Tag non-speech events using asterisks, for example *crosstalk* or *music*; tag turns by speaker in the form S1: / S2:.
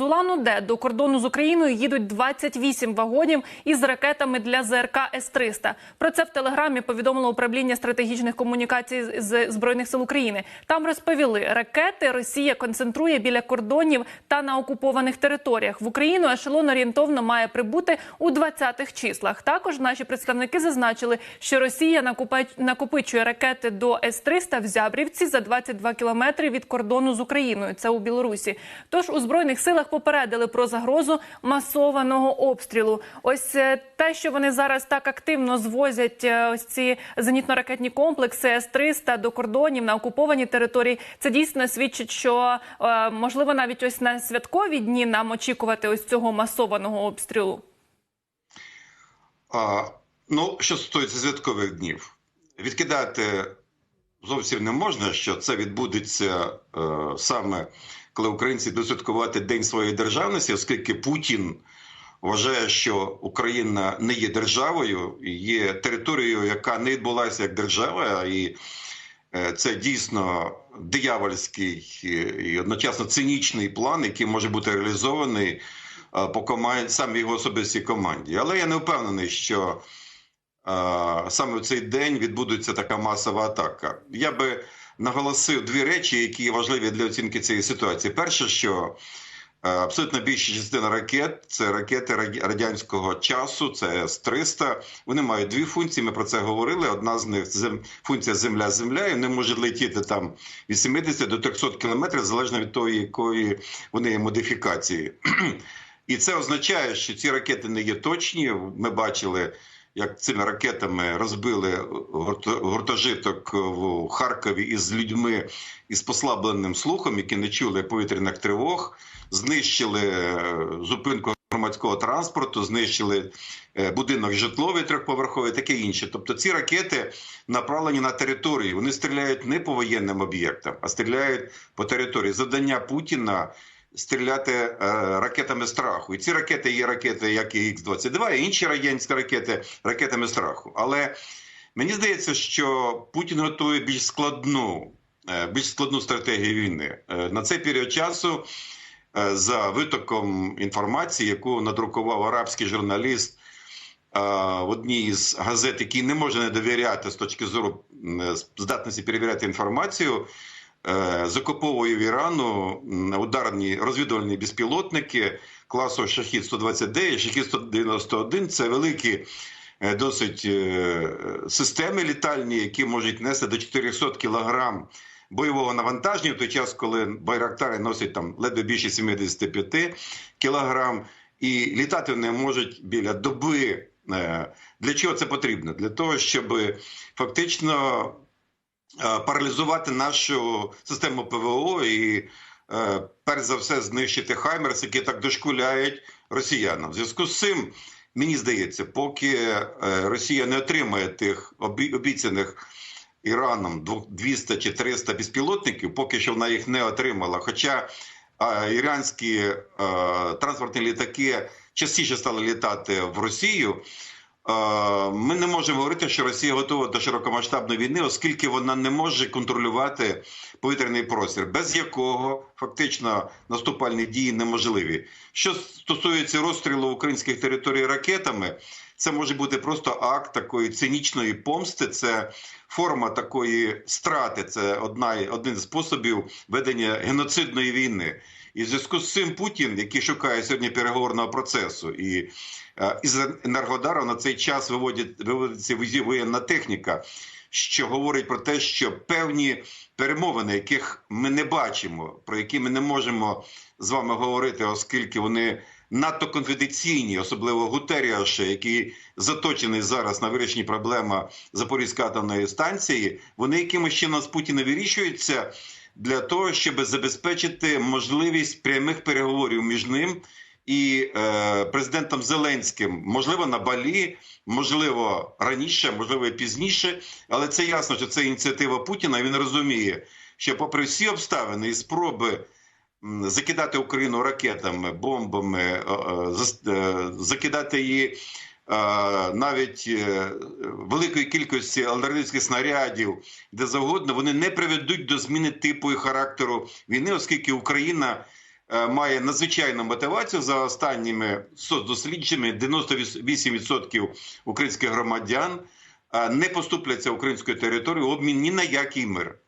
S1: З Улан-Удэ до кордону з Україною їдуть 28 вагонів із ракетами для ЗРК С-300. Про це в телеграмі повідомило управління стратегічних комунікацій з збройних сил України. Там розповіли, ракети Росія концентрує біля кордонів та на окупованих територіях. В Україну ешелон орієнтовно має прибути у 20-х числах. Також наші представники зазначили, що Росія накопичує ракети до С-300 в Зябрівці за 22 кілометри від кордону з Україною. Це у Білорусі. Тож у збройних силах попередили про загрозу масованого обстрілу. Ось е, те, що вони зараз так активно звозять е, ось ці зенітно-ракетні комплекси С-300 до кордонів на окуповані території. Це дійсно свідчить, що е, можливо навіть ось на святкові дні нам очікувати ось цього масованого обстрілу.
S2: А, ну, що стосується святкових днів, відкидати зовсім не можна, що це відбудеться е, саме коли українці будуть святкувати День своєї державності, оскільки Путін вважає, що Україна не є державою, є територією, яка не відбулася як держава, і е, це дійсно диявольський е, і одночасно цинічний план, який може бути реалізований е, по команді, саме його особистій команді. Але я не впевнений, що саме в цей день відбудеться така масова атака. Я би наголосив дві речі, які важливі для оцінки цієї ситуації. Перше, що е, абсолютно більша частина ракет це ракети радянського часу, це С-300. Вони мають дві функції. Ми про це говорили. Одна з них зем... функція Земля-Земля. і Вони можуть летіти там від 70 до 300 кілометрів, залежно від того, якої вони є модифікації. *clears throat* І це означає, що ці ракети не є точні. Ми бачили, як цими ракетами розбили гурто- гуртожиток в Харкові із людьми із послабленим слухом, які не чули повітряних тривог, знищили е, зупинку громадського транспорту, знищили е, будинок житловий трьохповерховий, таке інше. Тобто ці ракети направлені на територію. Вони стріляють не по воєнним об'єктам, а стріляють по території. Завдання Путіна стріляти е, ракетами страху. І ці ракети є ракети, як і Х-22, і інші радянські ракети ракетами страху. Але мені здається, що Путін готує більш складну, е, більш складну стратегію війни. Е, на цей період часу, за витоком інформації, яку надрукував арабський журналіст. В одній із газет, який не може не довіряти з точки зору здатності перевіряти інформацію, закуповує в Ірану ударні розвідувальні безпілотники класу Шахід 129, Шахід 191 це великі е, досить е, системи літальні, які можуть нести до 400 кілограм бойового навантаження в той час, коли байрактари носять там ледве більше 75 кілограм, і літати вони можуть біля доби. Е, Для чого це потрібно? Для того, щоб фактично е, паралізувати нашу систему ПВО і е, перш за все знищити Хаймерс, які так дошкуляють росіянам. В зв'язку з цим мені здається, поки е, Росія не отримає тих обі- обіцяних Іраном двох- 200 чи 300 безпілотників, поки що вона їх не отримала. Хоча е, іранські е, транспортні літаки частіше стали літати в Росію. Е, Ми не можемо говорити, що Росія готова до широкомасштабної війни, оскільки вона не може контролювати повітряний простір, без якого фактично наступальні дії неможливі. Що стосується розстрілу українських територій ракетами, це може бути просто акт такої цинічної помсти. Це форма такої страти. Це одна один з способів ведення геноцидної війни. І в зв'язку з цим Путін, який шукає сьогодні переговорного процесу, і е, із Енергодару на цей час виводять виводиться воєнна техніка, що говорить про те, що певні перемовини, яких ми не бачимо, про які ми не можемо з вами говорити, оскільки вони надто конфіденційні, особливо Гутеріаша, який заточений зараз на вирішенні проблеми Запорізької атомної станції, вони якимось чином з Путіна вирішуються для того, щоб забезпечити можливість прямих переговорів між ним і е, президентом Зеленським, можливо, на Балі, можливо, раніше, можливо, пізніше. Але це ясно, що це ініціатива Путіна. Він розуміє, що, попри всі обставини і спроби закидати Україну ракетами, бомбами, е, закидати її. Е, Навіть е, великої кількості артилерійських снарядів, де завгодно, вони не приведуть до зміни типу і характеру війни, оскільки Україна е, має надзвичайну мотивацію за останніми соцдослідженнями 98% українських громадян не поступляться українською територією обмін ні на який мир.